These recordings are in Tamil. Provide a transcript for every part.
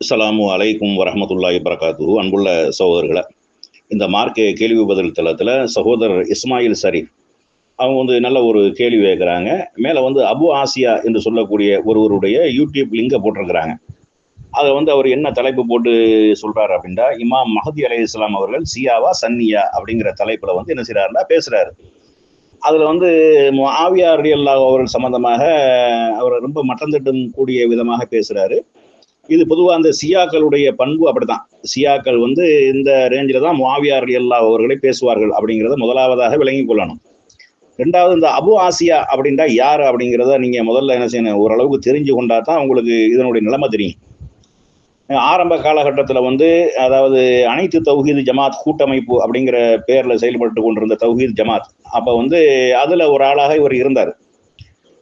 அஸ்லாம் அலைக்கும் வரமத்துல்லாஹி வரகாத்து அன்புள்ள சகோதரர்களை இந்த மார்க்க கேள்வி பதில் தளத்தில் சகோதரர் இஸ்மாயில் சரி அவங்க வந்து நல்ல ஒரு கேள்வி கேட்குறாங்க மேலே வந்து அபு ஆசியா என்று சொல்லக்கூடிய ஒருவருடைய யூடியூப் லிங்கை போட்டிருக்கிறாங்க. அதை வந்து அவர் என்ன தலைப்பு போட்டு சொல்கிறார் அப்படின்னா இமாம் மஹதி அலி இஸ்லாம் அவர்கள் சியாவா சன்னியா அப்படிங்கிற தலைப்பில் வந்து என்ன செய்கிறாருன்னா பேசுகிறாரு அதில் வந்து ஆவியா அல்லாஹ் அவர்கள் சம்மந்தமாக அவர் ரொம்ப மட்டம் தட்டும் கூடிய விதமாக பேசுகிறாரு இது பொதுவாக அந்த சியாக்களுடைய பண்பு அப்படிதான் சியாக்கள் வந்து இந்த ரேஞ்சில் தான் மாவியார் எல்லா அவர்களை பேசுவார்கள் அப்படிங்கிறத முதலாவதாக விளங்கி கொள்ளணும். ரெண்டாவது இந்த அபு ஆசியா அப்படின்டா யார் அப்படிங்கிறத நீங்கள் முதல்ல என்ன செய்யணும் ஓரளவுக்கு தெரிஞ்சு கொண்டா தான் உங்களுக்கு இதனுடைய நிலைமை தெரியும். ஆரம்ப காலகட்டத்தில் வந்து அதாவது அனைத்து தௌஹீது ஜமாத் கூட்டமைப்பு அப்படிங்கிற பேரில் செயல்பட்டு கொண்டிருந்த தௌஹீத் ஜமாத். அப்போ வந்து அதில் ஒரு ஆளாக இவர் இருந்தார்.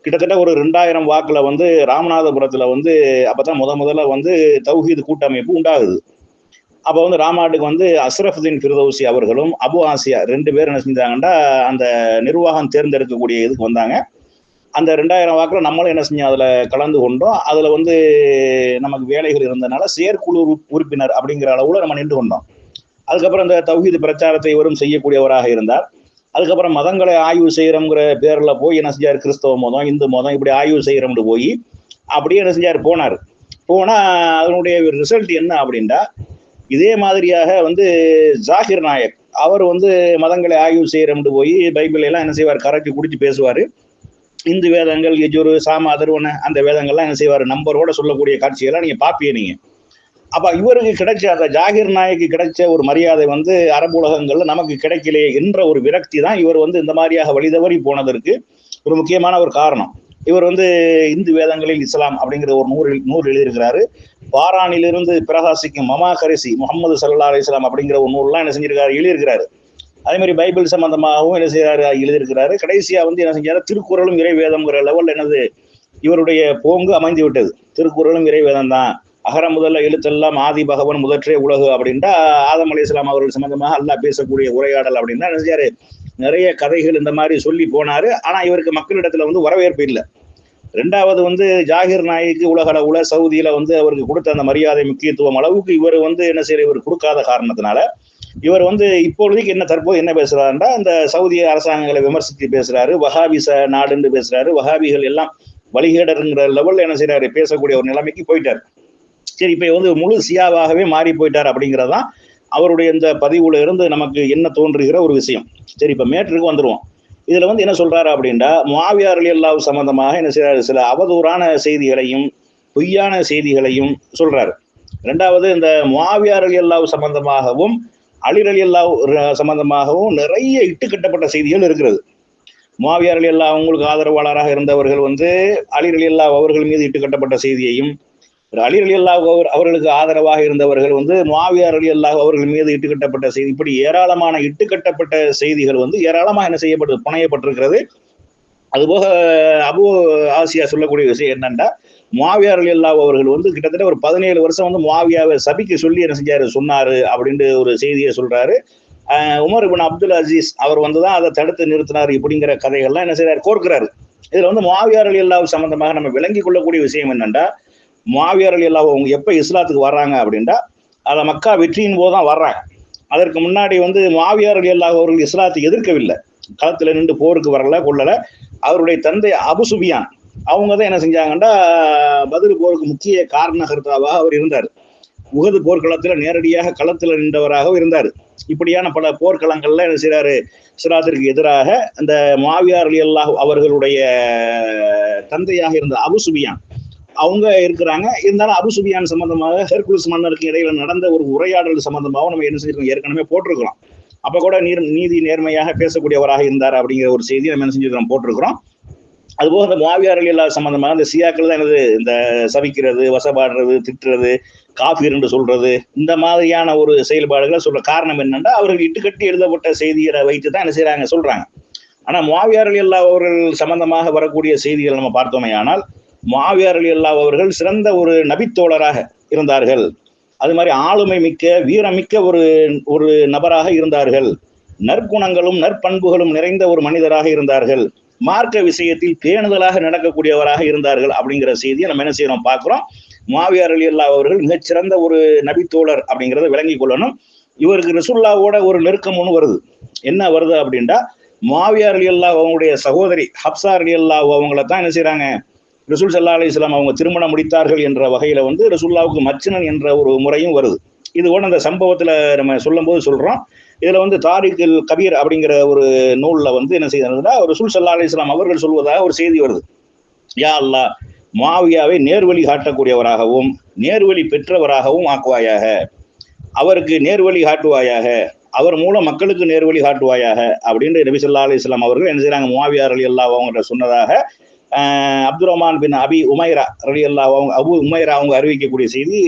கிட்டத்தட்ட ஒரு ரெண்டாயிரம் வாக்கில் வந்து ராமநாதபுரத்தில் வந்து அப்போ தான் முத முதல்ல வந்து தௌஹீது கூட்டமைப்பு உண்டாகுது. அப்போ வந்து ராமாட்டுக்கு வந்து அஸ்ரஃபுதீன் ஃபிர்தௌசி அவர்களும் அபு ஆசியா ரெண்டு பேரும் என்ன செஞ்சாங்கன்னா அந்த நிர்வாகம் தேர்ந்தெடுக்கக்கூடிய இதுக்கு வந்தாங்க. அந்த ரெண்டாயிரம் வாக்கில் நம்மளும் என்ன செஞ்சோம் அதில் கலந்து கொண்டோம். அதில் வந்து நமக்கு வேலைகள் இருந்ததுனால செயற்குழு உறுப்பினர் அப்படிங்கிற அளவில் நம்ம நின்று கொண்டோம். அதுக்கப்புறம் இந்த தௌஹீது பிரச்சாரத்தை இவரும் செய்யக்கூடியவராக இருந்தார். அதுக்கப்புறம் மதங்களை ஆய்வு செய்யறோங்கிற பேர்ல போய் என்ன செஞ்சார்? கிறிஸ்தவ மதம் இந்து மதம் இப்படி ஆய்வு செய்யறோம்னு போய் அப்படியே என்ன செஞ்சார்? போனார். போனா அதனுடைய ரிசல்ட் என்ன அப்படின்னா இதே மாதிரியாக வந்து ஜாகிர் நாயக் அவர் வந்து மதங்களை ஆய்வு செய்யறோம்னு போய் பைபிள் எல்லாம் என்ன செய்வார்? கரைச்சி குடிச்சு பேசுவார். இந்து வேதங்கள் எஜுரு சாம அதர்வன அந்த வேதங்கள்லாம் என்ன செய்வார்? நம்பரோட சொல்லக்கூடிய காட்சியெல்லாம் நீங்க பாப்பிய நீங்க. அப்போ இவருக்கு கிடைச்ச அந்த ஜாகிர் நாயக்கு கிடைச்ச ஒரு மரியாதை வந்து அரபு உலகங்களில் நமக்கு கிடைக்கலையே என்ற ஒரு விரக்தி தான் இவர் வந்து இந்த மாதிரியாக வழிதவறி போனதற்கு ஒரு முக்கியமான ஒரு காரணம். இவர் வந்து இந்து வேதங்களில் இஸ்லாம் அப்படிங்கிற ஒரு நூறு நூல் எழுதியிருக்கிறாரு. பாரானிலிருந்து பிரகாசிக்கும் மமா கரிசி முகமது சல்லா அலி இஸ்லாம் அப்படிங்கிற ஒரு நூல்லாம் என்ன செஞ்சிருக்காரு? எழுதியிருக்கிறாரு. அதே மாதிரி பைபிள் சம்பந்தமாகவும் என்ன செய்யறாரு எழுதியிருக்கிறாரு. கடைசியா வந்து என்ன செஞ்சாரு? திருக்குறளும் இறை வேதம்ங்கிற லெவல்ல என்னது? இவருடைய போங்கு அமைந்து விட்டது திருக்குறளும் இறை வேதம் தான் அகர முதல்ல எழுத்தெல்லாம் ஆதி பகவன் முதற்றே உலகு அப்படின்ட்டா ஆதம் அலி இஸ்லாம் அவர்கள் சம்பந்தமாக அல்லா பேசக்கூடிய உரையாடல் அப்படின்னா நினைச்சாரு நிறைய கதைகள் இந்த மாதிரி சொல்லி போனாரு. ஆனா இவருக்கு மக்களிடத்துல வந்து வரவேற்பு இல்லை. ரெண்டாவது வந்து ஜாகிர் நாய்க்கு உலகளவுல சவுதியில வந்து அவருக்கு கொடுத்த அந்த மரியாதை முக்கியத்துவம் அளவுக்கு இவர் வந்து என்ன செய்யற இவர் கொடுக்காத காரணத்தினால இவர் வந்து இப்பொழுதைக்கு என்ன தற்போது என்ன பேசுறாருன்னா இந்த சவுதி அரசாங்கங்களை விமர்சித்து பேசுறாரு வஹாபிச நாடுன்னு பேசுறாரு. வஹாபிகள் எல்லாம் வழிகேடருங்கிற லெவல்ல என்ன செய்யறாரு பேசக்கூடிய ஒரு நிலைமைக்கு போயிட்டார். சரி இப்போ வந்து முழு சியாவாகவே மாறி போயிட்டார் அப்படிங்கிறதான் அவருடைய இந்த பதிவுல இருந்து நமக்கு என்ன தோன்றுகிற ஒரு விஷயம். சரி இப்போ மேட்ருக்கு வந்துடுவோம் இதில் வந்து என்ன சொல்கிறாரு அப்படின்னா மாவியார் அலி அல்லாஹ் சம்பந்தமாக என்ன செய்யறாரு சில அவதூறான செய்திகளையும் பொய்யான செய்திகளையும் சொல்கிறாரு ரெண்டாவது இந்த மாவியார் அலி அல்லாஹ் சம்பந்தமாகவும் அலிர் அலி அல்லாஹ் சம்பந்தமாகவும் நிறைய இட்டுக்கட்டப்பட்ட செய்திகள் இருக்கிறது. மாவியார் அலி அவங்களுக்கு ஆதரவாளராக இருந்தவர்கள் வந்து அலிர் அலி அவர்கள் மீது இட்டுக்கட்டப்பட்ட செய்தியையும் அலி அலி அல்லாஹ் அவர்களுக்கு ஆதரவாக இருந்தவர்கள் வந்து மாவியார் அலி அல்லாஹ் அவர்கள் மீது இட்டுக்கட்டப்பட்ட செய்தி இப்படி ஏராளமான இட்டுக்கட்டப்பட்ட செய்திகள் வந்து ஏராளமாக என்ன செய்யப்பட்டு புனையப்பட்டிருக்கிறது. அதுபோக அபு ஆசியா சொல்லக்கூடிய விஷயம் என்னன்னா மாவியார் அலி அல்லாஹ் அவர்கள் வந்து கிட்டத்தட்ட ஒரு பதினேழு வருஷம் வந்து மாவியாவை சபிக்கு சொல்லி என்ன செஞ்சாரு சொன்னாரு அப்படின்ட்டு ஒரு செய்தியை சொல்றாரு. உமர் இபின் அப்துல் அசீஸ் அவர் வந்து தான் அதை தடுத்து நிறுத்தினார் இப்படிங்கிற கதைகள்லாம் என்ன செய்யறாரு கோர்க்கிறாரு. இதுல வந்து மாவியார் அலி அல்லாஹ் சம்பந்தமாக நம்ம விளங்கி கொள்ளக்கூடிய விஷயம் என்னன்னா மாவியார் அலி அல்லாஹ் அவங்க எப்போ இஸ்லாத்துக்கு வர்றாங்க அப்படின்ட்டா அதை மக்கா வெற்றியின் போது தான் வர்றாங்க. அதற்கு முன்னாடி வந்து மாவியார் அலி அல்லாஹ் அவர்கள் இஸ்லாத்தை எதிர்க்கவில்லை. களத்தில் நின்று போருக்கு வரல கொள்ளலை அவருடைய தந்தை அபு சுபியான் அவங்க தான் என்ன செஞ்சாங்கன்னா பதில் போருக்கு முக்கிய காரணகர்த்தாவாக அவர் இருந்தார். உகது போர்க்களத்தில் நேரடியாக களத்தில் நின்றவராகவும் இருந்தார். இப்படியான பல போர்க்களங்கள்ல என்ன செய்கிறாரு இஸ்லாத்திற்கு எதிராக அந்த மாவியார் அலி அல்லாஹ் அவர்களுடைய தந்தையாக இருந்த அபு சுபியான் அவங்க இருக்கிறாங்க. இருந்தாலும் அபு சுபியான் சம்பந்தமாக ஹெர்குலஸ் மன்னருக்கு இடையில நடந்த ஒரு உரையாடல் சம்பந்தமாக நம்ம என்ன செஞ்சிருக்கோம் ஏற்கனவே போட்டிருக்கிறோம். அப்ப கூட நீர் நீதி நேர்மையாக பேசக்கூடியவராக இருந்தார் அப்படிங்கிற ஒரு செய்தி நம்ம என்ன செஞ்சிருக்கிறோம்? போட்டிருக்கிறோம். அதுபோக இந்த மாவியார் அலி சம்பந்தமாக இந்த சியாக்கள் தான் எனது இந்த சவிக்கிறது வசப்பாடுறது திட்டுறது காஃபி என்று சொல்றது இந்த மாதிரியான ஒரு செயல்பாடுகளை சொல்ற காரணம் என்னன்னா அவர்கள் இட்டுக்கட்டி எழுதப்பட்ட செய்திகளை வைத்து தான் என்ன செய்யறாங்க சொல்றாங்க. ஆனா மாவியார் அலி அல்லா அவர்கள் சம்பந்தமாக வரக்கூடிய செய்திகள் நம்ம பார்த்தோமே ஆனால் மாவியார் அலி அல்லா அவர்கள் சிறந்த ஒரு நபித்தோழராக இருந்தார்கள். அது மாதிரி ஆளுமை மிக்க வீரமிக்க ஒரு ஒரு நபராக இருந்தார்கள். நற்குணங்களும் நற்பண்புகளும் நிறைந்த ஒரு மனிதராக இருந்தார்கள். மார்க்க விஷயத்தில் பேணுதலாக நடக்கக்கூடியவராக இருந்தார்கள் அப்படிங்கிற செய்தியை நம்ம என்ன செய்யறோம்? பார்க்குறோம். மாவியார் அலி அல்லா அவர்கள் மிகச்சிறந்த ஒரு நபித்தோழர் அப்படிங்கிறத விளங்கி கொள்ளணும். இவருக்கு ரசுல்லாவோட ஒரு நெருக்கம் ஒன்று வருது. என்ன வருது அப்படின்டா மாவியார் அலி அல்லா அவங்களுடைய சகோதரி ஹப்சா அலி அல்லா அவங்கள தான் என்ன செய்யறாங்க ரசூல் சல்லா அலி இஸ்லாம் அவங்க திருமணம் முடித்தார்கள் என்ற வகையில் வந்து ரசூல்லாவுக்கு மச்சினன் என்ற ஒரு முறையும் வருது. இது கூட அந்த சம்பவத்தில் நம்ம சொல்லும்போது சொல்கிறோம் இதில் வந்து தாரிகில் கபீர் அப்படிங்கிற ஒரு நூலில் வந்து என்ன செய்யறதுன்னா ரசூல் சல்லா அலி இஸ்லாம் அவர்கள் சொல்வதாக ஒரு செய்தி வருது. யா அல்லா மாவியாவை நேர்வழி காட்டக்கூடியவராகவும் நேர்வழி பெற்றவராகவும் ஆக்குவாயாக. அவருக்கு நேர்வழி காட்டுவாயாக. அவர் மூலம் மக்களுக்கு நேர்வழி காட்டுவாயாக. அப்படின்னு நபி சொல்லா அலி இஸ்லாம் அவர்கள் என்ன செய்கிறாங்க மாவியார் அலி அல்லா அவங்க சொன்னதாக அப்துல் ரஹ்மான் பின் அபி உமைரா அலி அல்லா அவங்க அபு உமைரா அவங்க அறிவிக்கக்கூடிய செய்தி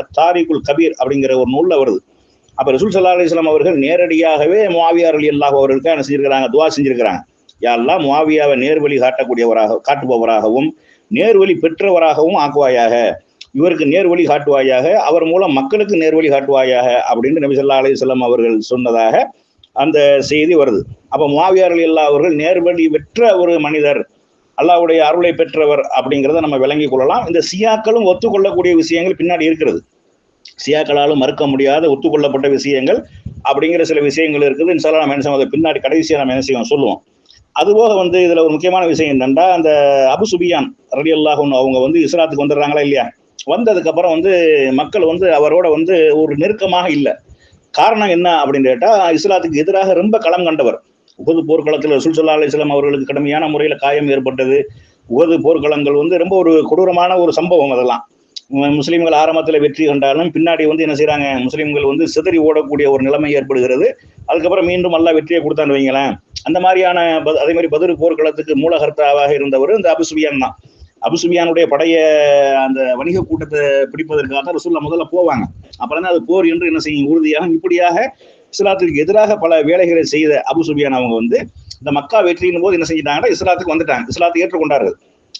அத்தாரிகுல் கபீர் அப்படிங்கிற ஒரு நூலில் வருது. அப்போ ரசூல் சல்லா அலிஸ்லாம் அவர்கள் நேரடியாகவே முவாவியார் அலி அல்லாஹ் அவர்களுக்கு என்ன செஞ்சிருக்கிறாங்க? துவா செஞ்சிருக்கிறாங்க. யாரெல்லாம் முவாவியாவை நேர்வழி காட்டக்கூடியவராக காட்டுபவராகவும் நேர்வழி பெற்றவராகவும் ஆக்குவாயாக. இவருக்கு நேர்வழி காட்டுவாயாக அவர் மூலம் மக்களுக்கு நேர்வழி காட்டுவாயாக அப்படின்னு நபி சொல்லா அலிஸ்லாம் அவர்கள் சொன்னதாக அந்த செய்தி வருது. அப்போ முவாவியார் அலி அல்லா அவர்கள் நேர்வழி பெற்ற ஒரு மனிதர் அல்லாவுடைய அருளை பெற்றவர் அப்படிங்கிறத நம்ம விளங்கி கொள்ளலாம். இந்த சியாக்களும் ஒத்துக்கொள்ளக்கூடிய விஷயங்கள் பின்னாடி இருக்கிறது. சியாக்களாலும் மறுக்க முடியாத ஒத்துக்கொள்ளப்பட்ட விஷயங்கள் அப்படிங்கிற சில விஷயங்கள் இருக்குது. இன்சாலா நம்ம என்ன செய்வோம்? அதை பின்னாடி கடைசியாக நம்ம என்ன செய்வோம்? சொல்லுவோம். அதுபோக வந்து இதில் ஒரு முக்கியமான விஷயம் என்னென்னா அந்த அபு சுபியான் ரலி அல்லாஹன் அவங்க வந்து இஸ்லாத்துக்கு வந்துடுறாங்களா இல்லையா? வந்ததுக்கப்புறம் வந்து மக்கள் வந்து அவரோட வந்து ஒரு நெருக்கமாக இல்லை. காரணம் என்ன அப்படின்னு கேட்டால் இஸ்லாத்துக்கு எதிராக ரொம்ப களம் கண்டவர். உகது போர்க்களத்தில் ரசூல் சல்லா அலிஸ்லாம் அவர்களுக்கு கடுமையான முறையில் காயம் ஏற்பட்டது. உகது போர்க்களங்கள் வந்து ரொம்ப ஒரு கொடூரமான ஒரு சம்பவம் அதெல்லாம். முஸ்லீம்கள் ஆரம்பத்தில் வெற்றி கண்டாலும் பின்னாடி வந்து என்ன செய்கிறாங்க முஸ்லீம்கள் வந்து சிதறி ஓடக்கூடிய ஒரு நிலைமை ஏற்படுகிறது. அதுக்கப்புறம் மீண்டும் நல்லா வெற்றியை கொடுத்தான்னு வைங்களேன். அந்த மாதிரியான அதே மாதிரி பதிரு போர்க்களத்துக்கு மூலகர்த்தாவாக இருந்தவர் இந்த அபுசுபியான் தான். அபுசுபியானுடைய படைய அந்த வணிக கூட்டத்தை பிடிப்பதற்காக தான் ரசூல்லா முதல்ல போவாங்க. அப்புறம் தான் அது போர் என்று என்ன செய்யும்? உறுதியாக இப்படியாக இஸ்லாத்துக்கு எதிராக பல வேலைகளை செய்த அபுசுபியான் அவங்க வந்து இந்த மக்கா வெற்றியின் போது என்ன செஞ்சிட்டாங்கன்னா இஸ்லாத்துக்கு வந்துட்டாங்க. இஸ்லாத்தை ஏற்றுக்கொண்டார்கள்.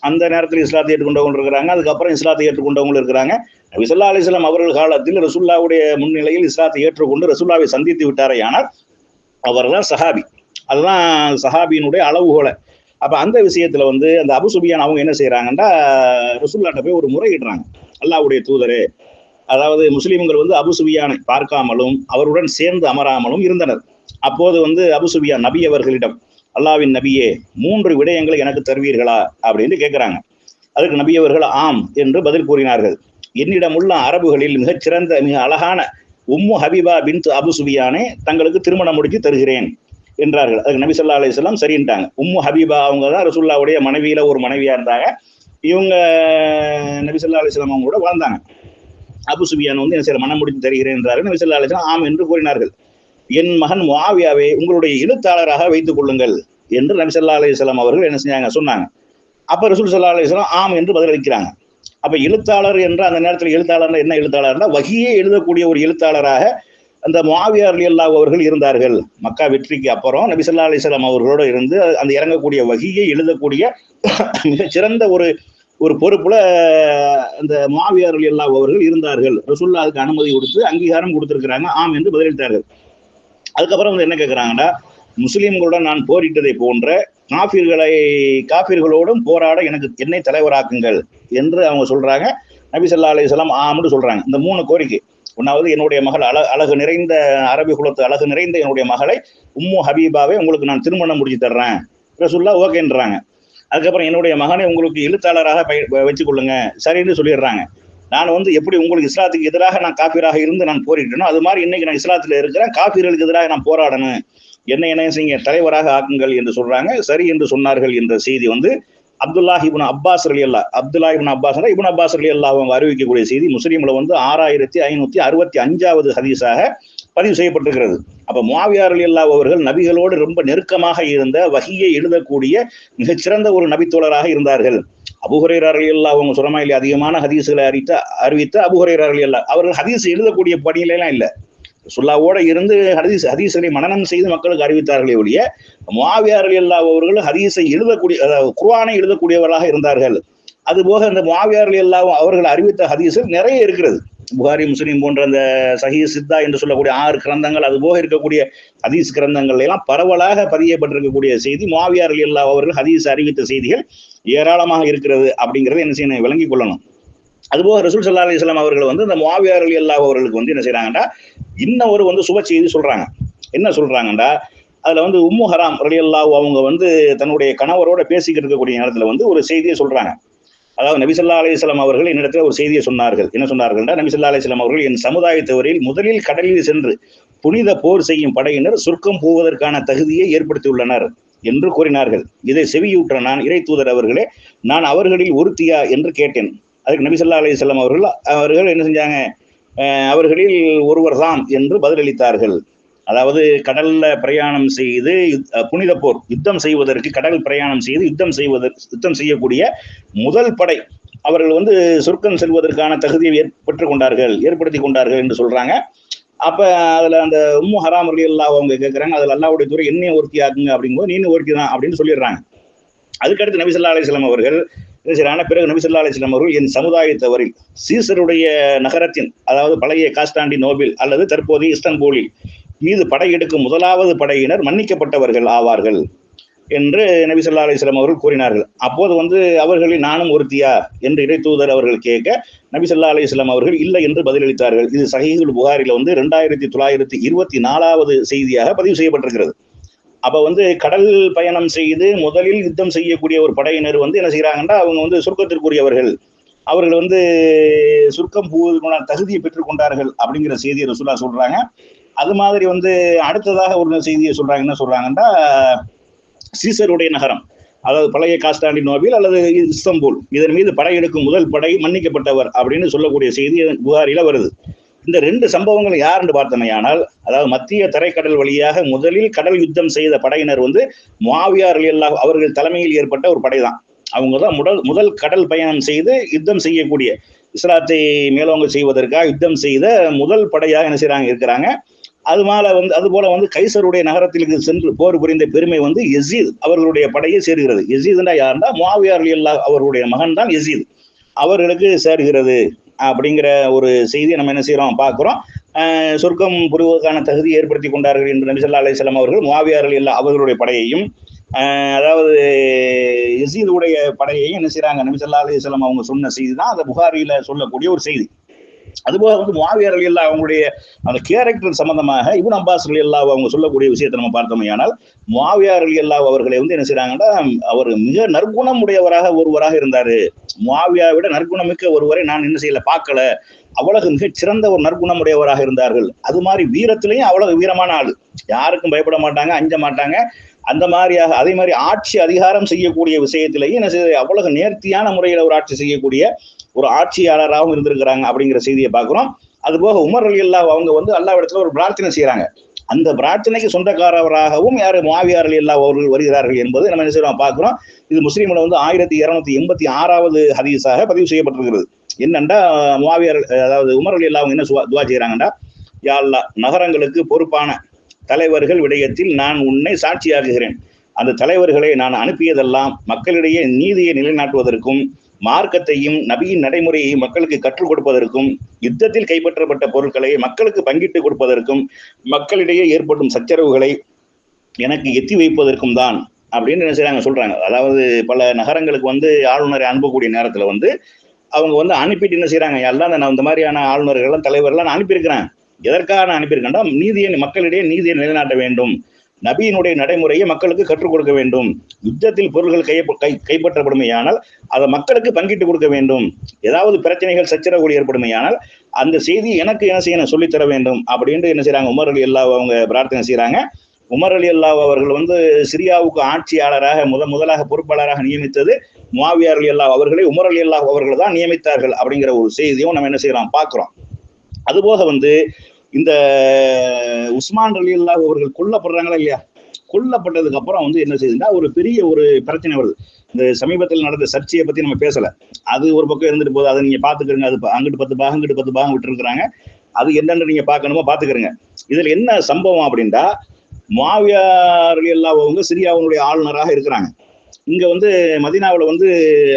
அந்த நேரத்தில் இஸ்லாத்தை ஏற்றுக்கொண்டவங்க இருக்கிறாங்க. அதுக்கப்புறம் இஸ்லாத்தை ஏற்றுக்கொண்டவங்க இருக்கிறாங்க. நபி அலிஸ்லாம் அவர்கள் காலத்தில் ரசுல்லாவுடைய முன்னிலையில் இஸ்லாத்தை ஏற்றுக்கொண்டு ரசுல்லாவை சந்தித்து விட்டாரே ஆனால் அவர்தான் சஹாபி. அதுதான் சஹாபியினுடைய அளவுகோலை. அப்போ அந்த விஷயத்தில் வந்து அந்த அபுசுபியான் அவங்க என்ன செய்கிறாங்கன்னா ரசுல்லாட்ட போய் ஒரு முறையிடுறாங்க அல்லாவுடைய தூதரே அதாவது முஸ்லீம்கள் வந்து அபுசுபியானை பார்க்காமலும் அவருடன் சேர்ந்து அமராமலும் இருந்தனர். அப்போது வந்து அபுசுபியான் நபி அவர்களிடம் அல்லாவின் நபியே மூன்று விடயங்களை எனக்கு தருவீர்களா? அப்படின்னு கேட்குறாங்க அதற்கு நபி அவர்கள் ஆம் என்று பதில் கூறினார்கள். என்னிடம் உள்ள அரபுகளில் மிகச்சிறந்த மிக அழகான உம்மு ஹபீபா பின் அபு சுபியானே தங்களுக்கு திருமணம் முடித்து தருகிறேன் என்றார்கள். அதுக்கு நபி சொல்லா அலிஸ்லாம் சரின்ட்டாங்க. உம்மு ஹபீபா அவங்க தான் ரசுல்லாவுடைய மனைவியில ஒரு மனைவியா இருந்தாங்க. இவங்க நபி சொல்லா அலிஸ்லாம் அவங்க கூட வாழ்ந்தாங்க. அபு சுபியான் வந்து என்ன செய்ய மனம் முடித்து தருகிறேன் என்றார்கள் நபி சொல்லா அலிஸ்லாம் ஆம் என்று கூறினார்கள். என் மகன் மாவியாவை உங்களுடைய எழுத்தாளராக வைத்துக் கொள்ளுங்கள் என்று நபி சொல்லா அலிஸ்லாம் அவர்கள் என்ன செஞ்சாங்க? சொன்னாங்க. அப்ப ரசூல் சல்லா அலிஸ்லாம் ஆம் என்று பதிலளிக்கிறாங்க. அப்ப எழுத்தாளர் என்ற அந்த நேரத்தில் எழுத்தாளர் என்ன எழுத்தாளர்னா வகியே எழுதக்கூடிய ஒரு எழுத்தாளராக அந்த மாவியார் அல்லா அவர்கள் இருந்தார்கள். மக்கா வெற்றிக்கு அப்புறம் நபிசல்லா அலிஸ்லாம் அவர்களோடு இருந்து அந்த இறங்கக்கூடிய வகையை எழுதக்கூடிய மிகச்சிறந்த ஒரு ஒரு பொறுப்புல அந்த மாவியார் எல்லா அவர்கள் இருந்தார்கள். ரசுல்லா அதுக்கு அனுமதி கொடுத்து அங்கீகாரம் கொடுத்திருக்கிறாங்க. ஆம் என்று பதிலளித்தார்கள். அதுக்கப்புறம் வந்து என்ன கேட்கிறாங்கன்னா முஸ்லீம்களுடன் நான் போரிட்டதை போன்ற காஃபிர்களை காஃபிர்களோடும் போராட எனக்கு என்னை தலைவராக்குங்கள் என்று அவங்க சொல்றாங்க. நபி சொல்லா அலிஸ்லாம் ஆம்னு சொல்றாங்க. இந்த மூணு கோரிக்கை. ஒன்னாவது என்னுடைய மகள் அழ அழகு நிறைந்த அரபி குலத்து அழகு நிறைந்த என்னுடைய மகளை உம்மு ஹபீபாவை உங்களுக்கு நான் திருமணம் முடிச்சு தர்றேன். ரசுல்லா ஓகேன்றாங்க. அதுக்கப்புறம் என்னுடைய மகனை உங்களுக்கு எழுத்தாளராக வச்சு கொள்ளுங்க சரின்னு சொல்லிடுறாங்க. நான் வந்து எப்படி உங்களுக்கு இஸ்லாத்துக்கு எதிராக நான் காப்பீராக இருந்து நான் போரிட்டேனோ அது மாதிரி இன்னைக்கு நான் இஸ்லாத்துல இருக்கிறேன் காப்பீர்களுக்கு எதிராக நான் போராடணும். என்ன என்ன செய்ய தலைவராக ஆக்குங்கள் என்று சொல்றாங்க. சரி என்று சொன்னார்கள் என்ற செய்தி வந்து அப்துல்லாஹ் இபுன் அப்பாஸ் அலி அல்லா Abdullah ibn Abbas ibn Abbas அலி அல்லா அவங்க அறிவிக்கக்கூடிய செய்தி முஸ்லீம்ல வந்து ஆறாயிரத்தி ஐநூத்தி அறுபத்தி அஞ்சாவது ஹதீஸாக பதிவு செய்யப்பட்டிருக்கிறது. அப்ப மாவியார் அலி அல்லா அவர்கள் நபிகளோடு ரொம்ப நெருக்கமாக இருந்த வகியை எழுதக்கூடிய மிகச்சிறந்த ஒரு நபித்தோழராக இருந்தார்கள். அபுஹுரையர் அலி அல்லா அவங்க சுரமா இல்லையா அதிகமான ஹதீஸ்களை அறிவித்த அறிவித்த அபுஹுரையர் அலி அல்லா அவர்கள் ஹதீஸ் எழுதக்கூடிய பணியிலாம் இல்லை. சுல்லாவோட இருந்து ஹதீஸ் ஹதீஸ்களை மனநம் செய்து மக்களுக்கு அறிவித்தார்களே ஒழிய முவாவியார்கள் அல்லா அவர்கள் ஹதீஸை எழுதக்கூடிய குர்வானை எழுதக்கூடியவர்களாக இருந்தார்கள். அதுபோக இந்த முவாவியார்கள் எல்லாம் அவர்கள் அறிவித்த ஹதீஸில் நிறைய இருக்கிறது. புகாரி முஸ்லீம் போன்ற அந்த சஹி சித்தா என்று சொல்லக்கூடிய ஆறு கிரந்தங்கள் அது போக இருக்கக்கூடிய ஹதீஸ் கிரந்தங்கள் எல்லாம் பரவலாக பதியப்பட்டிருக்கக்கூடிய செய்தி. மாவியார் அல்லா அவர்கள் ஹதீஸ் அறிவித்த செய்திகள் ஏராளமாக இருக்கிறது அப்படிங்கிறத என்ன செய்யணும்? விளங்கிக் கொள்ளணும். அதுபோக ரசூல் சல்லா அலிஸ்லாம் அவர்கள் வந்து இந்த மாவியார் அலி அல்லா அவர்களுக்கு வந்து என்ன செய்யறாங்கன்னா இன்னும் ஒரு வந்து சுப செய்தி சொல்றாங்க. என்ன சொல்றாங்கடா அதுல வந்து உம்மு ஹராம் அலி அல்லா அவங்க வந்து தன்னுடைய கணவரோட பேசிக்கிட்டு இருக்கக்கூடிய நேரத்துல வந்து ஒரு செய்தியை சொல்றாங்க. அதாவது நபிசல்லா அலிஸ்லாம் அவர்கள் என்னிடத்தில் ஒரு செய்தியை சொன்னார்கள். என்ன சொன்னார்கள் நபிசல்லா அலிஸ்லாம் அவர்கள் என் சமுதாயத்தவரில் முதலில் கடலில் சென்று புனித போர் செய்யும் படையினர் சுருக்கம் போவதற்கான தகுதியை ஏற்படுத்தியுள்ளனர் என்று கூறினார்கள். இதை செவியூற்ற நான் இறை தூதர் அவர்களே நான் அவர்களில் ஒருத்தியா என்று கேட்டேன். அதுக்கு நபிசல்லா அவர்கள் அவர்கள் என்ன செஞ்சாங்க? அவர்களில் ஒருவர் தான் என்று பதிலளித்தார்கள். அதாவது கடல்ல பிரயாணம் செய்து புனித போர் யுத்தம் செய்வதற்கு கடல் பிரயாணம் செய்து யுத்தம் செய்வதற்கு யுத்தம் செய்யக்கூடிய முதல் படை. அவர்கள் வந்து சொர்க்கம் செல்வதற்கான தகுதியை ஏற்பட்டு கொண்டார்கள் ஏற்படுத்தி கொண்டார்கள் என்று சொல்றாங்க. அப்ப அதுல அந்த உம்மு ஹராம் அலி அல்லா அவங்க கேட்கறாங்க அதுல அல்லாவுடைய துறை என்னையும் ஒருத்தி ஆகுங்க அப்படிங்கும்போது நீனு ஒருத்தி தான் அப்படின்னு சொல்லிடுறாங்க. அதுக்கடுத்து நபிசல்லா அலிஸ்லாம் அவர்கள் செய்யறாங்க பிறகு நபிசல்லா அலிஸ்லாம் அவர்கள் என் சமுதாயத்தவரில் சீசருடைய நகரத்தின் அதாவது பழைய காஸ்டாண்டி நோபில் அல்லது தற்போதைய இஸ்தன்போலில் மீது படையெடுக்கும் முதலாவது படையினர் மன்னிக்கப்பட்டவர்கள் ஆவார்கள் என்று நபி சொல்லா அலிஸ்லாம் அவர்கள் கூறினார்கள். அப்போது வந்து அவர்களில் நானும் ஒருத்தியா என்று இறை தூதர் அவர்கள் கேட்க நபி சொல்லா அலிஸ்லாம் அவர்கள் இல்லை என்று பதிலளித்தார்கள். இது சஹீகுல் புகாரில வந்து ரெண்டாயிரத்தி தொள்ளாயிரத்தி இருபத்தி நாலாவது செய்தியாக பதிவு செய்யப்பட்டிருக்கிறது. அப்போ வந்து கடல் பயணம் செய்து முதலில் யுத்தம் செய்யக்கூடிய ஒரு படையினர் வந்து என்ன செய்கிறாங்கன்னா அவங்க வந்து சுருக்கத்திற்குரியவர்கள். அவர்கள் வந்து சுருக்கம் போவதற்கான தகுதியை பெற்றுக்கொண்டார்கள் அப்படிங்கிற செய்தியை ரசூலா சொல்றாங்க. அது மாதிரி வந்து அடுத்ததாக ஒரு செய்தியை சொல்றாங்க என்ன சொல்றாங்கன்னா சீசருடைய நகரம் அதாவது பழைய காஸ்டாண்டி நோவில் அல்லது இஸ்தம்பூல் இதன் மீது படையெடுக்கும் முதல் படை மன்னிக்கப்பட்டவர் அப்படின்னு சொல்லக்கூடிய செய்தி புகாரில வருது. இந்த ரெண்டு சம்பவங்கள் யாருன்னு பார்த்தமையானால் அதாவது மத்திய தரைக்கடல் வழியாக முதலில் கடல் யுத்தம் செய்த படையினர் வந்து மாவியார் எல்லா அவர்கள் தலைமையில் ஏற்பட்ட ஒரு படை தான் அவங்க தான் முதல் முதல் கடல் பயணம் செய்து யுத்தம் செய்யக்கூடிய இஸ்லாத்தை மேலோங்க செய்வதற்காக யுத்தம் செய்த முதல் படையாக என்ன செய்யறாங்க இருக்கிறாங்க. அது மேல வந்து அது போல வந்து கைசருடைய நகரத்திற்கு சென்று போர் புரிந்த பெருமை வந்து எசீத் அவர்களுடைய படையை சேருகிறது. எசீதுனா யாருன்னா மாவியார் அல்லா அவருடைய மகன் தான் எசீத் அவர்களுக்கு சேர்கிறது அப்படிங்கிற ஒரு செய்தியை நம்ம என்ன செய்யறோம் பார்க்குறோம். சொர்க்கம் புரிவதற்கான தகுதி ஏற்படுத்தி கொண்டார்கள் என்று நபிசல்லா அலிஸ்லாம் அவர்கள் மாவியார் அல்லா அவர்களுடைய படையையும் அதாவது எசீதுடைய படையையும் என்ன செய்யறாங்க நபிசல்லா அலிஸ்லாம் அவங்க சொன்ன செய்தி தான். அந்த புகாரியில சொல்லக்கூடிய ஒரு செய்தி. அதுபோக வந்து மாவியார் அலி அல்லா அவங்களுடைய அந்த கேரக்டர் சம்பந்தமாக இவன் அப்பாஸ் அலி அல்லா அவங்க சொல்லக்கூடிய விஷயத்தை நம்ம பார்த்தோமையானால் மாவியார் அலி அல்லா அவர்களை வந்து என்ன செய்யறாங்கன்னா அவர் மிக நற்குணம் உடையவராக ஒருவராக இருந்தாரு. மாவியாவை விட நற்குணமிக்க ஒருவரை நான் என்ன செய்யல பார்க்கல. அவ்வளவு மிகச் சிறந்த ஒரு நற்குணம் உடையவராக இருந்தார்கள். அது மாதிரி வீரத்திலையும் அவ்வளவு வீரமான ஆள். யாருக்கும் பயப்பட மாட்டாங்க அஞ்ச மாட்டாங்க. அந்த மாதிரியாக அதே மாதிரி ஆட்சி அதிகாரம் செய்யக்கூடிய விஷயத்திலேயே என்ன செய்ய அவ்வளவு நேர்த்தியான முறையில் ஒரு ஆட்சி செய்யக்கூடிய ஒரு ஆட்சியாளராகவும் இருந்திருக்கிறாங்க அப்படிங்கிற செய்தியை பார்க்குறோம். அது போக உமர் அலி அல்லா அவங்க வந்து அல்லா இடத்துல ஒரு பிரார்த்தனை செய்கிறாங்க அந்த பிரார்த்தனைக்கு சொந்தக்காரவராகவும் யார் மாவியார் அலி அல்லா அவர்கள் வருகிறார்கள் என்பது நம்ம என்ன செய்யறோம் பார்க்குறோம். இது முஸ்லீமில் வந்து ஆயிரத்தி இரநூத்தி எண்பத்தி ஆறாவது ஹதீஸாக பதிவு செய்யப்பட்டிருக்கிறது. என்னண்டா மாவியார் அதாவது உமர் அலி அல்லா அவங்க என்ன துவா செய்கிறாங்கண்டா யாழ்லா நகரங்களுக்கு பொறுப்பான தலைவர்கள் விடயத்தில் நான் உன்னை சாட்சியாகுகிறேன் அந்த தலைவர்களை நான் அனுப்பியதெல்லாம் மக்களிடையே நீதியை நிலைநாட்டுவதற்கும் மார்க்கத்தையும் நபியின் நடைமுறையை மக்களுக்கு கற்றுக் கொடுப்பதற்கும் யுத்தத்தில் கைப்பற்றப்பட்ட பொருட்களை மக்களுக்கு பங்கிட்டு கொடுப்பதற்கும் மக்களிடையே ஏற்படும் சச்சரவுகளை எனக்கு எத்தி வைப்பதற்கும் தான் அப்படின்னு என்ன செய்றாங்க சொல்றாங்க. அதாவது பல நகரங்களுக்கு வந்து ஆளுநரை அனுப்பக்கூடிய நேரத்துல வந்து அவங்க வந்து அனுப்பிட்டு என்ன செய்யறாங்க எல்லாம் நான் இந்த மாதிரியான ஆளுநர்கள்லாம் தலைவர்லாம் நான் அனுப்பியிருக்கிறேன். எதற்காக நான் அனுப்பியிருக்கேன்டா? நீதியை மக்களிடையே நீதியை நிலைநாட்ட வேண்டும். நபியினுடைய நடைமுறையை மக்களுக்கு கற்றுக் கொடுக்க வேண்டும். யுத்தத்தில் பொருள்கள் கை கை கைப்பற்றப்படுமையானால் அதை மக்களுக்கு பங்கிட்டு கொடுக்க வேண்டும். ஏதாவது பிரச்சனைகள் சச்சரவுகள் ஏற்படுமையானால் அந்த செய்தி எனக்கு என்ன செய்யணும் சொல்லித்தர வேண்டும். அப்படின்ட்டு என்ன செய்யறாங்க உமர் அலி அல்லா அவங்க பிரார்த்தனை செய்யறாங்க உமர் அலி அல்லா அவர்கள் வந்து சிரியாவுக்கு ஆட்சியாளராக முத முதலாக பொறுப்பாளராக நியமித்தது முவாவியார் அலி அல்லா அவர்களை உமர் அலி அல்லா அவர்கள் தான் நியமித்தார்கள் அப்படிங்கிற ஒரு செய்தியும் நம்ம என்ன செய்யறோம் பார்க்குறோம். அதுபோக வந்து இந்த உஸ்மான் அலி அல்லா அவர்கள் கொல்லப்படுறாங்களா இல்லையா? கொல்லப்பட்டதுக்கு அப்புறம் வந்து என்ன செய்யுதுன்னா ஒரு பெரிய ஒரு பிரச்சனை வருது. இந்த சமீபத்தில் நடந்த சர்ச்சையை பத்தி நம்ம பேசல. அது ஒரு பக்கம் இருந்துட்டு போகுது. அதை நீங்க பாத்துக்கிறீங்க அது அங்கிட்டு பத்து பாகம் இங்கிட்டு பத்து பாகம் விட்டுருக்குறாங்க. அது என்னன்னு நீங்க பாக்கணுமோ பாத்துக்கிறீங்க இதுல என்ன சம்பவம் அப்படின்னா மாவியார் அல்லா அவங்க சிரியாவுடைய ஆளுநராக இருக்கிறாங்க. இங்க வந்து மதினாவில் வந்து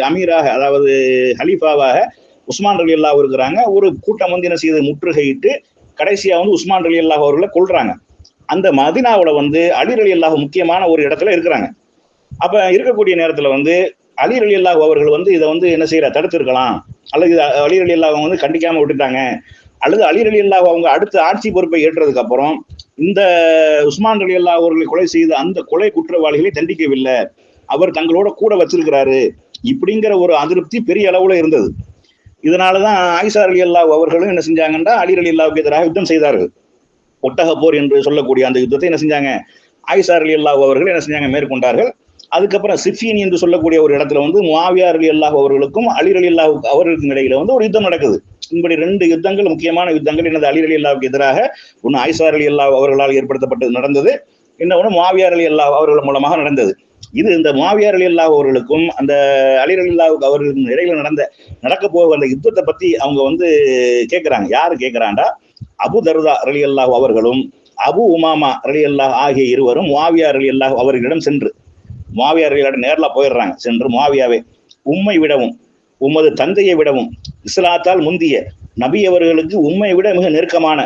அமீராக அதாவது ஹலீஃபாவாக உஸ்மான் ரலி அல்லாஹ் இருக்கிறாங்க. ஒரு கூட்டம் வந்து என்ன செய்யுது? முற்றுகையிட்டு கடைசியா வந்து உஸ்மான் அலி அல்லாஹ் அவர்களை கொள்றாங்க அந்த மதினாவோட வந்து அலிர் அலி அல்லாஹ் முக்கியமான ஒரு இடத்துல இருக்கிறாங்க. அப்ப இருக்கக்கூடிய நேரத்துல வந்து அலி அலி அல்லாஹ் அவர்கள் வந்து இதை வந்து என்ன செய்யற? தடுத்திருக்கலாம். அல்லது அலி அலி அல்லாஹ் வந்து கண்டிக்காம விட்டுட்டாங்க. அல்லது அலி அலி அல்லாஹ் அவங்க அடுத்த ஆட்சி பொறுப்பை ஏற்றதுக்கு அப்புறம் இந்த உஸ்மான் அலி அல்லாஹ் அவர்களை கொலை செய்த அந்த கொலை குற்றவாளிகளை தண்டிக்கவில்லை. அவர் தங்களோட கூட வச்சிருக்கிறாரு. இப்படிங்கிற ஒரு அதிருப்தி பெரிய அளவுல இருந்தது. இதனாலதான் ஆயிஷா அலி அல்லாஹ் அவர்களும் என்ன செஞ்சாங்கன்னா அலி அலி அல்லாவுக்கு எதிராக யுத்தம் செய்தார்கள். ஒட்டக போர் என்று சொல்லக்கூடிய அந்த யுத்தத்தை என்ன செஞ்சாங்க? ஆயிஷா அலி அல்லாஹ் அவர்கள் என்ன செஞ்சாங்க? மேற்கொண்டார்கள். அதுக்கப்புறம் சிஃபின் என்று சொல்லக்கூடிய ஒரு இடத்துல வந்து மாவியார் அலி அல்லாஹ் அவர்களுக்கும் அலி அலி அல்லாஹ் அவர்களுக்கும் இடையில வந்து ஒரு யுத்தம் நடக்குது. இப்படி ரெண்டு யுத்தங்கள் முக்கியமான யுத்தங்கள் எனது அலி அலி அல்லாவுக்கு எதிராக ஒன்று ஆயிஷா அலி அல்லாஹ் அவர்களால் ஏற்படுத்தப்பட்டது நடந்தது. இன்னொன்று மாவியார் அலி அல்லாஹ் அவர்கள் மூலமாக நடந்தது. இது இந்த மாவியார் அலி அல்லாஹ் அவர்களுக்கும் அந்த அலி அலி அவர்களுக்கும் இடையில நடந்த நடக்க போக அந்த யுத்தத்தை பத்தி அவங்க வந்து கேட்கிறாங்க யாரு கேட்கிறாண்டா அபு தர்தா அலி அல்லாஹ் அவர்களும் அபு உமாமா அலி அல்லாஹ் ஆகிய இருவரும் மாவியார் அலி அல்லாஹ் அவர்களிடம் சென்று மாவியார் அலியிடம் நேரில் போயிடுறாங்க. சென்று மாவியாவே உம்மை விடவும் உமது தந்தையை விடவும் இஸ்லாத்தால் முந்திய நபி அவர்களுக்கு உம்மை விட மிக நெருக்கமான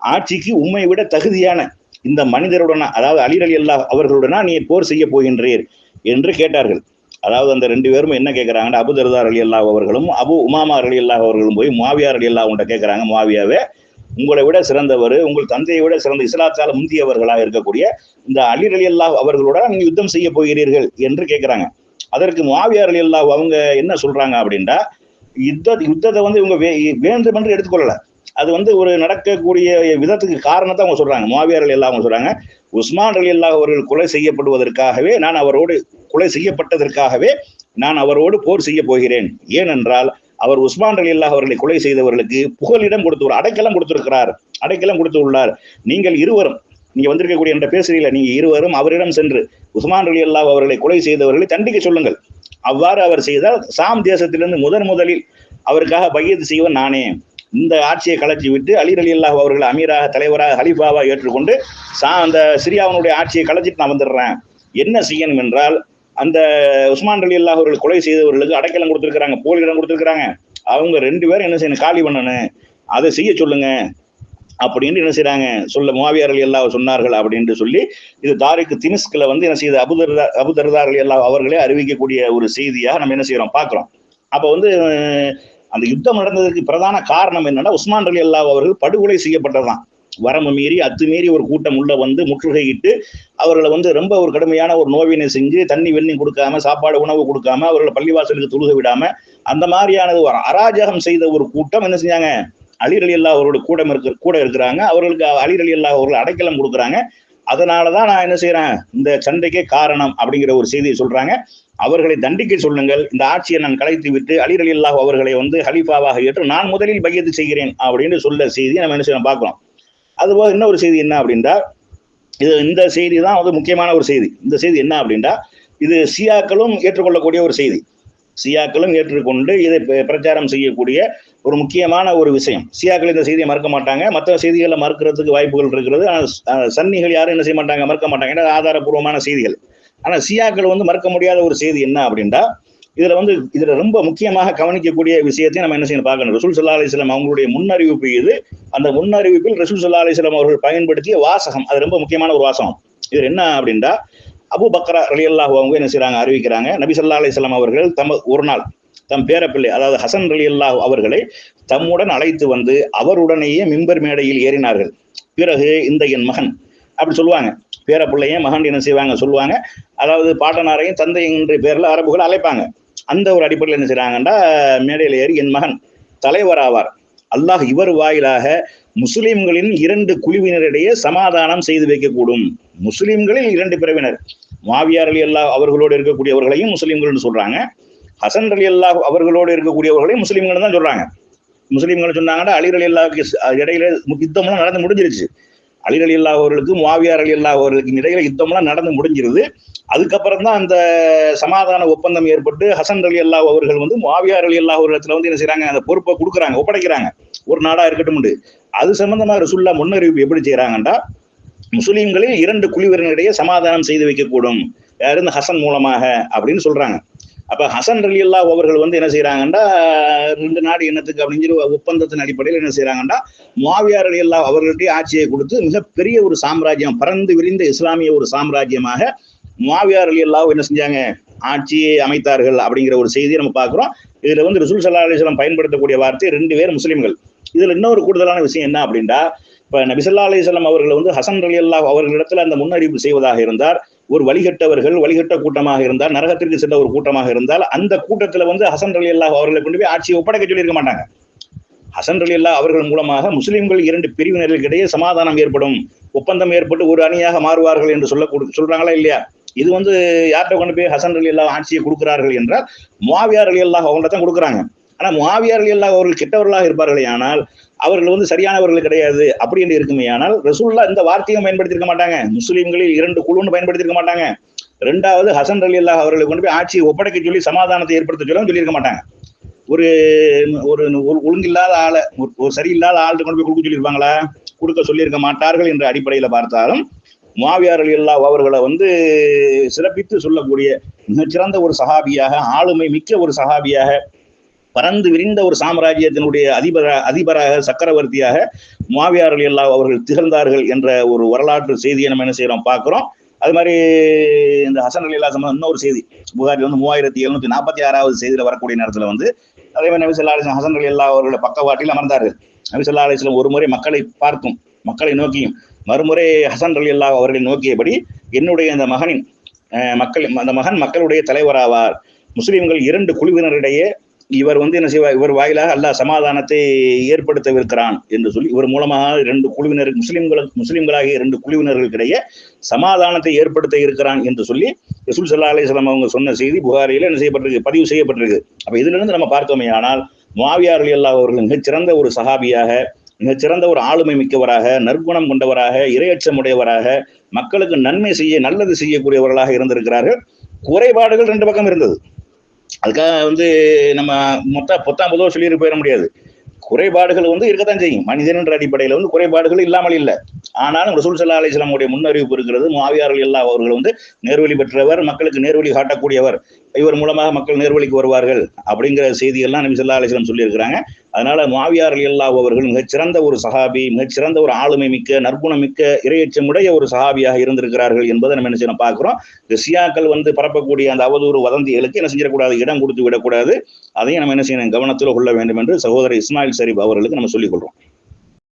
ஆட்சிக்கு உம்மை விட தகுதியான இந்த மனிதருடனா அதாவது அலி அலி அல்லாஹ் அவர்களுடனா நீ போர் செய்ய போகின்றீர் என்று கேட்டார்கள். அதாவது அந்த ரெண்டு பேரும் என்ன கேட்கறாங்கன்னா அபு தர்தார் அலி அல்லாஹ் அவர்களும் அபு உமாமா அலி அல்லாஹ் அவர்களும் போய் மாவியார் அலி அல்லாஹ் உண்ட கேட்குறாங்க மாவியாவே உங்களை விட சிறந்தவர் உங்கள் தந்தையை விட சிறந்த இஸ்லாத்தால் முந்தியவர்களாக இருக்கக்கூடிய இந்த அலி அலி அல்லாஹ் அவர்களோட நீங்க யுத்தம் செய்ய போகிறீர்கள் என்று கேட்கிறாங்க அதற்கு மாவியார் அலி அல்லா அவங்க என்ன சொல்றாங்க அப்படின்னா யுத்த யுத்தத்தை வந்து இவங்க வே வேண்டும் என்று எடுத்துக்கொள்ளல. அது வந்து ஒரு நடக்கக்கூடிய விதத்துக்கு காரணத்தை அவங்க சொல்றாங்க. முவாவியார் அலி அவங்க சொல்றாங்க. உஸ்மான் அலி அல்லா அவர்கள் கொலை செய்யப்படுவதற்காகவே நான் அவரோடு கொலை செய்யப்பட்டதற்காகவே நான் அவரோடு போர் செய்ய போகிறேன். ஏனென்றால் அவர் உஸ்மான் அலி அல்லா அவர்களை கொலை செய்தவர்களுக்கு புகலிடம் கொடுத்து அடைக்கலம் கொடுத்திருக்கிறார் அடைக்கலம் கொடுத்து உள்ளார் நீங்கள் இருவரும் நீங்க வந்திருக்கக்கூடிய என்ற பேசுறீங்களா நீங்க இருவரும் அவரிடம் சென்று உஸ்மான் அலி அல்லா அவர்களை கொலை செய்தவர்களை தண்டிக்க சொல்லுங்கள். அவ்வாறு அவர் செய்தால் சாம் தேசத்திலிருந்து முதன் முதலில் அவருக்காக பையத்து செய்வன் நானே. இந்த ஆட்சியை கலைச்சி விட்டு அலி அலி அல்லாஹ் அவர்களை அமீராக தலைவராக ஹலிஃபாவா ஏற்றுக்கொண்டு சா அந்த சிரியாவனுடைய ஆட்சியை கலைச்சிட்டு நான் வந்துடுறேன். என்ன செய்யணும் என்றால் அந்த உஸ்மான் அலி அல்லாஹ் அவர்கள் கொலை செய்தவர்களுக்கு அடைக்கலம் கொடுத்துருக்காங்க போலிடம் கொடுத்துருக்காங்க அவங்க ரெண்டு பேரும் என்ன செய்யணும் காலி பண்ணணும். அதை செய்ய சொல்லுங்க அப்படின்னு என்ன செய்யறாங்க சொல்ல மாவியார் அலி அல்லாஹ் சொன்னார்கள் அப்படின்ட்டு சொல்லி இது தாரிக்கு தினிஸ்கில் வந்து என்ன செய்யுது அபுதர்தா அபுதர்தார் அலி அல்லாஹ் அவர்களே அறிவிக்கக்கூடிய ஒரு செய்தியாக நம்ம என்ன செய்யறோம் பார்க்குறோம். அப்போ வந்து அந்த யுத்தம் நடந்ததுக்கு பிரதான காரணம் என்னன்னா உஸ்மான் அலி அல்லாஹ் அவர்கள் படுகொலை செய்யப்பட்டதுதான். வரம்பு மீறி அத்துமீறி ஒரு கூட்டம் உள்ள வந்து முற்றுகையிட்டு அவர்களை வந்து ரொம்ப ஒரு கடுமையான ஒரு நோவினை செஞ்சு தண்ணி வெண்ணி கொடுக்காம சாப்பாடு உணவு கொடுக்காம அவர்களை பள்ளிவாசலுக்கு தொழுக விடாம அந்த மாதிரியானது ஒரு அராஜகம் செய்த ஒரு கூட்டம் என்ன செஞ்சாங்க? அலி அல்லா அவரோட கூட இருக்க கூட இருக்கிறாங்க. அவர்களுக்கு அலிரலி அலி அல்லா அவர்கள் அடைக்கலம் கொடுக்குறாங்க. அதனாலதான் நான் என்ன செய்யறேன் இந்த சண்டைக்கே காரணம் அப்படிங்கிற ஒரு செய்தியை சொல்றாங்க. அவர்களை தண்டிக்க சொல்லுங்கள். இந்த ஆட்சியை நான் கலைத்து விட்டு அலி அலி அல்லாஹ் அவர்களை வந்து ஹலிஃபாவாக ஏற்று நான் முதலில் பையத்து செய்கிறேன் அப்படின்னு சொல்ல செய்தி நம்ம என்ன செய்யணும் பார்க்கிறோம். அதுபோக இன்னொரு செய்தி என்ன அப்படின்னா இது இந்த செய்தி தான் வந்து முக்கியமான ஒரு செய்தி. இந்த செய்தி என்ன அப்படின்னா இது சியாக்களும் ஏற்றுக்கொள்ளக்கூடிய ஒரு செய்தி. சியாக்களும் ஏற்றுக்கொண்டு இதை பிரச்சாரம் செய்யக்கூடிய ஒரு முக்கியமான ஒரு விஷயம். சியாக்கள் இந்த செய்தியை மறுக்க மாட்டாங்க. மற்ற செய்திகளை மறுக்கிறதுக்கு வாய்ப்புகள் இருக்கிறது. ஆனால் சன்னிகள் யாரும் என்ன செய்ய மாட்டாங்க? மறுக்க மாட்டாங்க. ஏன்னா ஆதாரபூர்வமான செய்திகள். ஆனால் சியாக்கள் வந்து மறுக்க முடியாத ஒரு செய்தி என்ன அப்படின்னா இதுல வந்து இதுல ரொம்ப முக்கியமாக கவனிக்கக்கூடிய விஷயத்தையும் நம்ம என்ன செய்யணும் பார்க்கணும். ரசூல் சல்லா அலிஸ்லாம் அவங்களுடைய முன்னறிவிப்பு இது. அந்த முன்னறிவிப்பில் ரசூல் சல்லா அலிஸ்லாம் அவர்கள் பயன்படுத்திய வாசகம். அது ரொம்ப முக்கியமான ஒரு வாசகம். இது என்ன அப்படின்னா அபு பக்ரா அலி அல்லாஹ் அவங்க என்ன செய்யறாங்க அறிவிக்கிறாங்க. நபி சல்லா அலிஸ்லாம் அவர்கள் தம ஒரு நாள் தம் பேரப்பிள்ளை அதாவது ஹசன் அலி அல்லாஹ் அவர்களை தம்முடன் அழைத்து வந்து அவருடனேயே மிம்பர் மேடையில் ஏறினார்கள். பிறகு இந்த என் மகன் அப்படி சொல்லுவாங்க. பேரப்பிள்ளையும் மகன் என்ன செய்வாங்க சொல்லுவாங்க. அதாவது பாட்டனாரையும் தந்தை என்ற பேரில் அரபுகள் அழைப்பாங்க. அந்த ஒரு அடிப்படையில் என்ன செய்கிறாங்கன்னா மேடையில் ஏறி என் மகன் தலைவர் ஆவார் அல்லாஹ் இவர் வாயிலாக முஸ்லிம்களின் இரண்டு குழுவினரிடையே சமாதானம் செய்து வைக்கக்கூடும். முஸ்லிம்களில் இரண்டு பிரிவினர் மாவியார் அலி அல்லாஹ் அவர்களோடு இருக்கக்கூடியவர்களையும் முஸ்லிம்கள்னு சொல்றாங்க. ஹசன் அலி அல்லாஹ் அவர்களோடு இருக்கக்கூடியவர்களையும் முஸ்லீம்கள் தான் சொல்றாங்க. முஸ்லீம்கள் சொன்னாங்கன்னா அலி அலி அல்லாவுக்கு இடையில யுத்தம்லாம் நடந்து முடிஞ்சிருச்சு. அலி அலி அல்லா அவர்களுக்கு மாவியார் அலி அல்லா அவர்களுக்கு இடையில யுத்தம்லாம் நடந்து முடிஞ்சிருது. அதுக்கப்புறம் தான் அந்த சமாதான ஒப்பந்தம் ஏற்பட்டு ஹசன் அலி அல்லா அவர்கள் வந்து மாவியார் அலி அல்லா அவர்களிடத்துல வந்து என்ன செய்யறாங்க அந்த பொறுப்பை கொடுக்குறாங்க ஒப்படைக்கிறாங்க. ஒரு நாடா இருக்கட்டும் அது சம்பந்தமா ரசுல்லா முன்னறிவிப்பு எப்படி செய்யறாங்கன்னா முஸ்லீம்களில் இரண்டு குழுவினரிடையே சமாதானம் செய்து வைக்கக்கூடும். யாரு? இந்த ஹசன் மூலமாக அப்படின்னு சொல்றாங்க. அப்ப ஹசன் அலி அல்லா அவர்கள் வந்து என்ன செய்யறாங்கன்னா ரெண்டு நாடு என்னத்துக்கு அப்படின்னு சொல்லி ஒப்பந்தத்தின் அடிப்படையில் என்ன செய்யறாங்கன்னா மாவியார் அலி அல்லா அவர்களுடைய ஆட்சியை கொடுத்து மிகப்பெரிய ஒரு சாம்ராஜ்யம் பறந்து விரிந்த இஸ்லாமிய ஒரு சாம்ராஜ்யமாக மாவியார் அலி அல்லாவும் என்ன செஞ்சாங்க ஆட்சியை அமைத்தார்கள் அப்படிங்கிற ஒரு செய்தியை நம்ம பார்க்குறோம். இதுல வந்து ரிசுல் சல்லா அலிஸ்லாம் பயன்படுத்தக்கூடிய வார்த்தை ரெண்டு பேர் முஸ்லிம்கள். இதுல இன்னொரு கூடுதலான விஷயம் என்ன அப்படின்னா இப்போ நபிசல்லா அலிசல்லாம் அவர்கள் வந்து ஹசன் அலி அல்லாஹ் அவர்களிடத்துல அந்த முன்னறிவு செய்வதாக இருந்தார். ஒரு வழிகட்டவர்கள் வழிகட்ட கூட்டமாக இருந்தால் நரகத்திற்கு சென்ற ஒரு கூட்டமாக இருந்தால் அந்த கூட்டத்தில் வந்து ஹசன் அலி அல்லாஹ் அவர்களை கொண்டு போய் ஆட்சியை ஒப்படைக்க சொல்லியிருக்க மாட்டாங்க. ஹசன் அலி அல்லா அவர்கள் மூலமாக முஸ்லீம்கள் இரண்டு பிரிவினர்களுக்கிடையே சமாதானம் ஏற்படும் ஒப்பந்தம் ஏற்பட்டு ஒரு அணியாக மாறுவார்கள் என்று சொல்ல சொல்றாங்களா இல்லையா? இது வந்து யார்கிட்ட கொண்டு போய் ஹசன் அலி அல்லா ஆட்சியை கொடுக்கிறார்கள் என்றால் மாவியார் அலி அல்லாஹ் அவங்கள்ட்ட தான் கொடுக்குறாங்க. ஆனால் மாவியார் அலி அல்லாஹ் அவர்கள் கெட்டவர்களாக இருப்பார்களே ஆனால் அவர்கள் வந்து சரியானவர்கள் கிடையாது அப்படி என்று இருக்குமே. ஆனால் ரசூல்லா இந்த வார்த்தையும் பயன்படுத்தியிருக்க மாட்டாங்க. முஸ்லீம்களில் இரண்டு குழுன்னு பயன்படுத்தியிருக்க மாட்டாங்க. ரெண்டாவது ஹசன் அலி அல்லாஹ் அவர்களை கொண்டு போய் ஆட்சியை ஒப்படைக்க சொல்லி சமாதானத்தை ஏற்படுத்த சொல்ல சொல்லியிருக்க மாட்டாங்க. ஒரு ஒரு ஒழுங்கில்லாத ஆளை ஒரு சரியில்லாத ஆள்கிட்ட கொண்டு போய் கொடுக்க சொல்லியிருப்பாங்களா? கொடுக்க சொல்லியிருக்க மாட்டார்கள் என்ற அடிப்படையில் பார்த்தாலும் மாவியார் அலி அல்லா அவர்களை வந்து சிறப்பித்து சொல்லக்கூடிய மிகச்சிறந்த ஒரு சகாபியாக ஆளுமை மிக்க ஒரு சகாபியாக பறந்து விரிந்த ஒரு சாம்ராஜ்யத்தினுடைய அதிபர அதிபராக சக்கரவர்த்தியாக மாவியார் அலி அல்லா அவர்கள் திகழ்ந்தார்கள் என்ற ஒரு வரலாற்று செய்தியை நம்ம என்ன செய்யறோம் பார்க்கிறோம். அது மாதிரி இந்த ஹசன் அலி அல்லா சம்பந்தம் இன்னொரு செய்தி. புகாரி வந்து மூவாயிரத்தி எழுநூத்தி நாற்பத்தி ஆறாவது செய்தியில வரக்கூடிய நேரத்துல வந்து அதே மாதிரி நபி அலிஸ்லாம் ஹசன் அலி அல்லா அவர்களோட பக்கவாட்டில் அமர்ந்தார்கள். நபிசல்லா அலிஸ்லாம் ஒரு முறை மக்களை பார்த்தும் மக்களை நோக்கியும் மறுமுறை ஹசன் அலி அல்லா அவர்களை நோக்கியபடி என்னுடைய அந்த மகனின் மக்கள் அந்த மகன் மக்களுடைய தலைவராவார். முஸ்லிம்கள் இரண்டு குழுவினரிடையே இவர் வந்து என்ன செய்வார்? இவர் வாயிலாக அல்லாஹ் சமாதானத்தை ஏற்படுத்தவிருக்கிறான் என்று சொல்லி இவர் மூலமாக இரண்டு குழுவினர் முஸ்லிம்களுக்கு முஸ்லிம்களாகிய இரண்டு குழுவினர்களுக்கிடையே சமாதானத்தை ஏற்படுத்த இருக்கிறான் என்று சொல்லி ரசூல் சல்லா அலிஸ்லாம் அவங்க சொன்ன செய்தி புகாரியில் என்ன செய்யப்பட்டிருக்கு? பதிவு செய்யப்பட்டிருக்கு. அப்ப இதுல இருந்து நம்ம பார்த்தோமே ஆனால் மாவியார் அலி அல்லா அவர்கள் மிகச்சிறந்த ஒரு சஹாபியாக மிகச்சிறந்த ஒரு ஆளுமை மிக்கவராக நற்குணம் கொண்டவராக இரையச்சமுடையவராக மக்களுக்கு நன்மை செய்ய நல்லது செய்யக்கூடியவர்களாக இருந்திருக்கிறார்கள். குறைபாடுகள் ரெண்டு பக்கம் இருந்தது. அதுக்காக வந்து நம்ம மொத்தம் பொத்தாம் பொதுவாக சொல்லிட்டு போயிட முடியாது. குறைபாடுகள் வந்து இருக்கத்தான் செய்யும். மனிதன் என்ற அடிப்படையில் வந்து குறைபாடுகள் இல்லாமல் இல்லை. ஆனாலும் ரசூல் சல்லா அலிஸ்லாமுடைய முன்னறிவிப்பு இருக்கிறது. மாவியார்கள் எல்லா அவர்கள் வந்து நேர்வழி பெற்றவர் மக்களுக்கு நேர்வழி காட்டக்கூடியவர். இவர் மூலமாக மக்கள் நேர்வழிக்கு வருவார்கள் அப்படிங்கிற செய்தியெல்லாம் நபி சொல்லா அலிஸ்லாம் சொல்லியிருக்கிறாங்க. அதனால மாவியார்கள் எல்லா அவர்கள் மிகச்சிறந்த ஒரு சஹாபி மிகச்சிறந்த ஒரு ஆளுமை மிக்க நற்குணம் மிக்க இரையச்சமுடைய ஒரு சஹாபியாக இருந்திருக்கிறார்கள் என்பதை நம்ம என்ன செய்யணும் பார்க்குறோம். இந்த சியாக்கள் வந்து பரப்பக்கூடிய அந்த அவதூறு வதந்திகளுக்கு என்ன செஞ்சிடக்கூடாது? இடம் கொடுத்து விடக்கூடாது. அதையும் நம்ம என்ன செய்யணும்? கவனத்தில் கொள்ள வேண்டும் என்று சகோதரர் இஸ்மாயில் ஷரீப் அவர்களுக்கு நம்ம சொல்லிக் கொள்றோம்.